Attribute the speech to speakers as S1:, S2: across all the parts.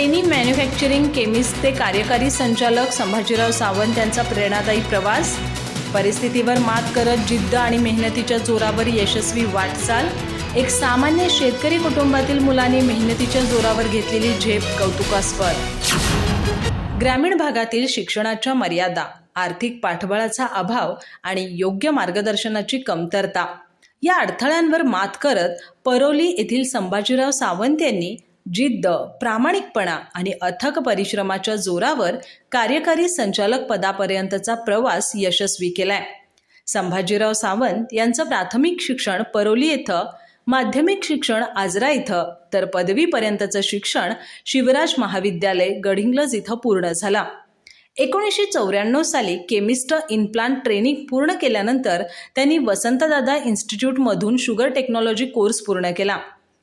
S1: Trainee manufacturing chemist ते कार्यकारी संचालक संभाजीराव सावंत यांचा प्रेरणादायी प्रवास. परिस्थितीवर मात करत जिद्द आणि मेहनतीच्या जोरावर यशस्वी वाटचाल. एक सामान्य शेतकरी कुटुंबातील मुलाने मेहनतीच्या जोरावर घेतलेली झेप कौतुकास्पद. ग्रामीण भागातील शिक्षणाच्या मर्यादा आर्थिक पाठबळाचा अभाव आणि योग्य मार्गदर्शनाची कमतरता. या अडथळ्यांवर मात करत परोली येथील संभाजीराव सावंत यांनी जिद्द प्रामाणिकपणा आणि अथक परिश्रमाच्या जोरावर कार्यकारी संचालक पदापर्यंतचा प्रवास यशस्वी केलाय. संभाजीराव सावंत यांचं प्राथमिक शिक्षण परोली येथं माध्यमिक शिक्षण आजरा इथं तर पदवीपर्यंतचं शिक्षण शिवराज महाविद्यालय गडिंग्लज इथं पूर्ण झाला. एकोणीसशे चौऱ्याण्णव साली केमिस्ट इनप्लांट ट्रेनिंग पूर्ण केल्यानंतर त्यांनी वसंतदादा इन्स्टिट्यूटमधून शुगर टेक्नॉलॉजी कोर्स पूर्ण केला.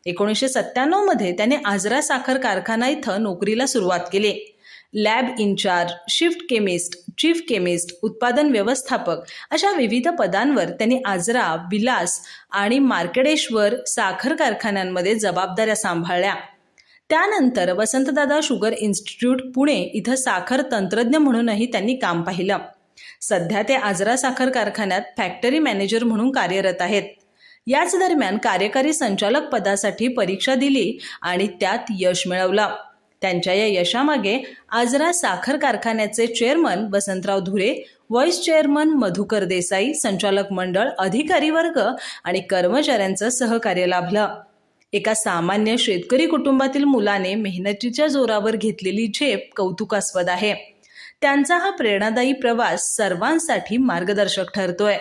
S1: एकोणीसशे सत्त्याण्णवमध्ये त्याने आजरा साखर कारखाना इथं नोकरीला सुरुवात केली. Lab in charge shift chemist chief chemist उत्पादन व्यवस्थापक अशा विविध पदांवर त्यांनी आजरा विलास आणि मार्केडेश्वर साखर कारखान्यांमध्ये जबाबदाऱ्या सांभाळल्या. त्यानंतर वसंतदादा शुगर इन्स्टिट्यूट पुणे इथं साखर तंत्रज्ञ म्हणूनही त्यांनी काम पाहिलं. सध्या ते आजरा साखर कारखान्यात फॅक्टरी मॅनेजर म्हणून कार्यरत आहेत. याच दरम्यान कार्यकारी संचालक पदासाठी परीक्षा दिली आणि त्यात यश मिळवलं. त्यांच्या या यशामागे आजरा साखर कारखान्याचे chairman Vasantrao Dhure vice chairman Madhukar Desai संचालक मंडळ अधिकारी वर्ग आणि कर्मचाऱ्यांचं सहकार्य लाभलं. एका सामान्य शेतकरी कुटुंबातील मुलाने मेहनतीच्या जोरावर घेतलेली झेप कौतुकास्पद आहे. त्यांचा हा प्रेरणादायी प्रवास सर्वांसाठी मार्गदर्शक ठरतोय.